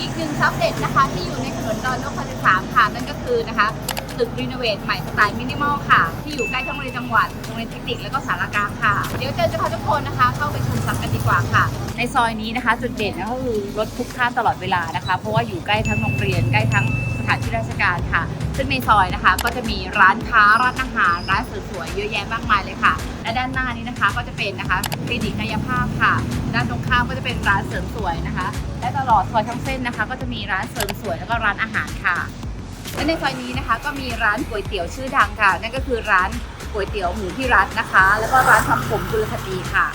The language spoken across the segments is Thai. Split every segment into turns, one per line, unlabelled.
อีกหนึ่งซับเด็ดนะคะ ที่อยู่ในถนนดอนนกพันสามค่ะ นั่นก็คือนะคะตึกรีโนเวทใหม่สไตล์มินิมอลค่ะ ที่อยู่ใกล้โรงเรียนจังหวัดโรงเรียนเทคนิคและก็สารกลางค่ะ เดี๋ยวเจอจะพาทุกคนนะคะ เข้าไปชมซับกันดีกว่าค่ะ ในซอยนี้นะคะ จุดเด่นก็คือรถทุกพล่านตลอดเวลานะคะ เพราะว่าอยู่ใกล้ทั้งโรงเรียนใกล้ทั้ง ถานที่ราชการค่ะ ซึ่งในซอยนะคะ ก็จะมีร้านค้าร้านอาหารร้านสสวยๆเยอะแยะมากมายเลยค่ะ และด้านหน้านี้นะคะก็จะเป็นนะคะคลินิกกายภาพค่ะ ด้านตรงข้ามก็จะเป็นร้านเสริมสวยนะคะ และตลอดซอยทั้งเส้นนะคะ ก็จะมีร้านเสริมสวยแล้วก็ร้านอาหารค่ะ และในซอยนี้นะคะ ก็มีร้านก๋วยเตี๋ยวชื่อดังค่ะ นั่นก็คือร้านก๋วยเตี๋ยวหมูพี่รัตนะคะ แล้วก็ร้านทำผมกุลคตีค่ะ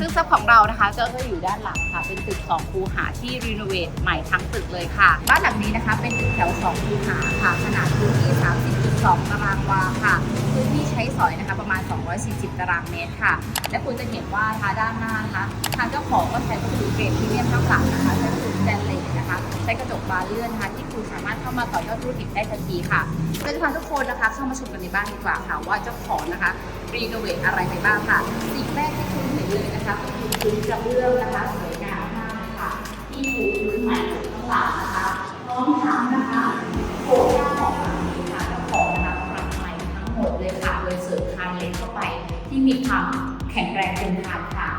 ซึ่งซับของเรานะคะก็จะอยู่ด้านหลังค่ะ เป็นตึก 2 คูหาที่รีโนเวทใหม่ทั้งตึกเลยค่ะ บ้านหลังนี้นะคะเป็นตึกแถว 2 คูหาค่ะ ขนาดพื้นที่ 30.2 ตารางวาค่ะ พื้นที่ใช้สอยนะคะประมาณ 240 ตารางเมตรค่ะ และคุณจะเห็นว่าทางด้านหน้านะคะทางเจ้า ของก็ใช้วัสดุเกรดพรีเมียมข้งหลังนะคะใช้วัสดุสแตนเลสนะคะใช้กระจกบานเลื่อนนะคะที่คุณสามารถเข้ามาต่อยอดธุรกิจได้ทันทีค่ะเราจะพาทุกคนนะคะเข้ามาชมกันในบ้านดีกว่าค่ะว่าเจ้าของนะคะรีโนเวทอะไรไปบ้างค่ะ สิ่งแรกที่คุณเห็นเลยนะคะก็คือพื้นกระเบื้องนะคะสวยงามมากค่ะที่ถูกพื้นใหม่ข้งหลังนะคะพร้อมทั้งนะคะโครงสร้างของหลังนี้ค่ะเจ้าของนะคะปรับใหม่ทั้งหมดเลยค่ะโดยเสริมคานเล็กเข้าไปที่มีความแข็งแรงทนทานค่ะ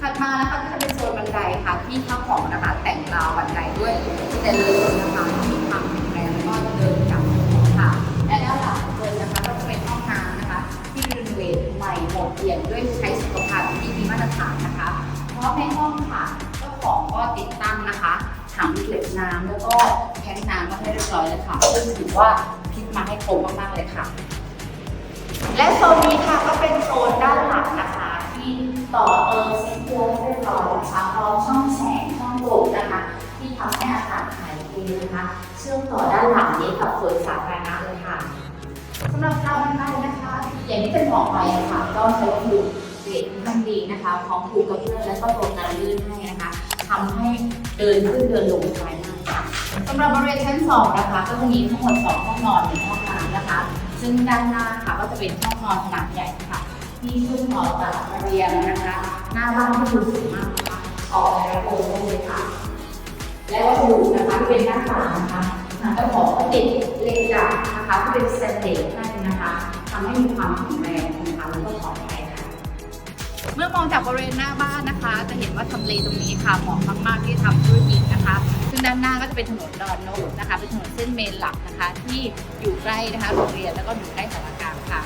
ถัดมานะคะก็จะเป็นโซนบันไดค่ะ ที่เจ้าของนะคะ แต่งราวบันไดด้วยสเตนเลสนะคะที่มีความแข็งแรงแล้วก็เดินกับค่ะ และด้านหลังเลยนะคะก็จะเป็นห้องน้ำนะคะ ที่รีโนเวทใหม่หมดเปลี่ยนด้วยใช้สุขภัณฑ์ที่มีมาตรฐานนะคะ เพราะในห้องค่ะเจ้าของก็ติดตั้งนะคะถังเก็บน้ำแล้วก็แทงน้ำมาให้เรียบร้อยเลยค่ะซึ่งถือว่าคิดมาให้ครบมากๆเลยค่ะ และโซนนี้ค่ะก็เป็นโซนด้านหลังนะคะ ต่อเติมซิงค์เกิลเรียบร้อยนะคะพร้อมช่องแสงช่องโหว่นะคะ ที่ทำให้อากาศถ่ายเทนะคะเชื่อมต่อด้านหลังนี้กับสวนสาธารณะเลยค่ะสำหรับราวบันไดนะคะ อย่างที่เป็นบอกไปอะคะก็ใช้วัสดุเกรดขั้นดีนะคะพร้อมปูกกระเบื้องและก็ตัวกันลื่นให้นะคะทำให้เดินขึ้นเดินลงสบายมากค่ะสำหรับบริเวณชั้นสองนะคะ ก็จะมีทั้งหมดสองห้องนอนหนึ่งห้องน้ำนะคะ ซึ่งด้านหน้าค่ะก็จะเป็นห้องนอนขนาดใหญ่ค่ะ ที่ชื่อมต่อกับระเบียงนะคะ หน้าบ้านที่ดูสูงมากนะคะออกในระบบได้เลยค่ะ และวัสดุนะคะที่เป็นหน้าต่างนะคะทางเจ้าของก็ติดเหล็กดัดนะคะที่เป็นสแตนเลสให้นะคะทำให้มีความแข็งแรงนะคะแล้วก็ปลอดภัยค่ะ เมื่อมองจากบริเวณหน้าบ้านนะคะ จะเห็นว่าทำเลตรงนี้ค่ะเหมาะมากๆที่ทำธุรกิจนะคะซึ่งด้านหน้าก็จะเป็นถนนดอนโนดนะคะ เป็นถนนเส้นเมนหลักนะคะ ที่อยู่ใกล้นะคะโรงเรียนแล้วก็อยู่ใกล้สารกลางค่ะ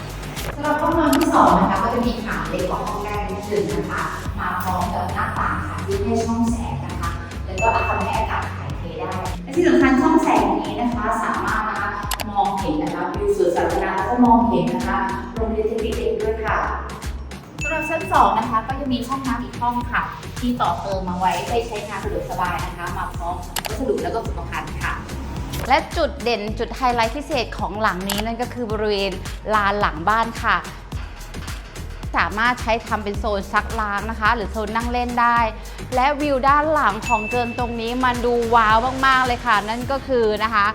สำหรับห้องนอนที่สองนะคะก็จะมีขนาดเล็กกว่าห้องแรกนิดนึงนะคะ มาพร้อมกับหน้าต่างค่ะที่ให้ช่องแสงนะคะ แล้วก็ทำให้อากาศถ่ายเทได้และที่สำคัญช่องแสงนี้นะคะ สามารถนะคะมองเห็นนะคะวิวสวนสาธารณะแล้วก็มองเห็นนะคะโรงเรียนเทคนิคเองด้วยค่ะสำหรับชั้น2นะคะก็จะมีช่องน้ำอีกห้องค่ะ ที่ต่อเติมมาไว้ให้ใช้งานสะดวกสบายนะคะ มาพร้อมวัสดุและก็สุขภัณฑ์ค่ะ
และจุดเด่นจุดไฮไลท์พิเศษของหลังนี้นั่นก็คือบริเวณลานหลังบ้านค่ะ สามารถใช้ทำเป็นโซนซักล้างนะคะ หรือโซนนั่งเล่นได้ และวิวด้านหลังของเกินตรงนี้มันดูว้าวมากๆเลยค่ะ นั่นก็คือนะคะ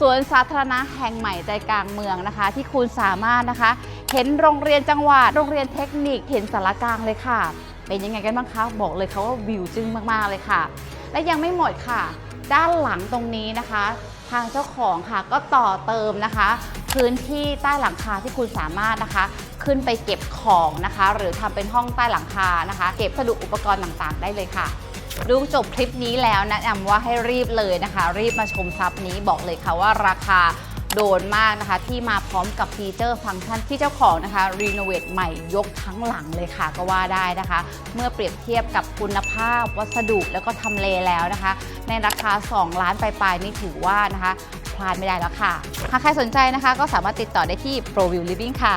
สวนสาธารณะแห่งใหม่ใจกลางเมืองนะคะ ที่คุณสามารถนะคะ เห็นโรงเรียนจังหวัดโรงเรียนเทคนิคเห็นสารกลางเลยค่ะ เป็นยังไงกันบ้างคะบอกเลยค่ะว่าวิวจึ้งมากๆเลยค่ะ และยังไม่หมดค่ะ ด้านหลังตรงนี้นะคะ ทางเจ้าของค่ะก็ต่อเติมนะคะ พื้นที่ใต้หลังคาที่คุณสามารถนะคะ ขึ้นไปเก็บของนะคะ หรือทำเป็นห้องใต้หลังคานะคะ เก็บสดุอุปกรณ์ต่างๆ ได้เลยค่ะดูจบคลิปนี้แล้วแนะนำว่าให้รีบเลยนะคะ รีบมาชมซับนี้บอกเลยค่ะว่าราคา โดนมากนะคะ ที่มาพร้อมกับฟีเจอร์ฟังก์ชันที่เจ้าของนะคะรีโนเวทใหม่ยกทั้งหลังเลยค่ะก็ว่าได้นะคะ เมื่อเปรียบเทียบกับคุณภาพวัสดุแล้วก็ทำเลแล้วนะคะ ในราคา 2 ล้านปลายๆนี่ถือว่านะคะพลาดไม่ได้แล้วค่ะหากใครสนใจนะคะ ก็สามารถติดต่อได้ที่ ProView Living ค่ะ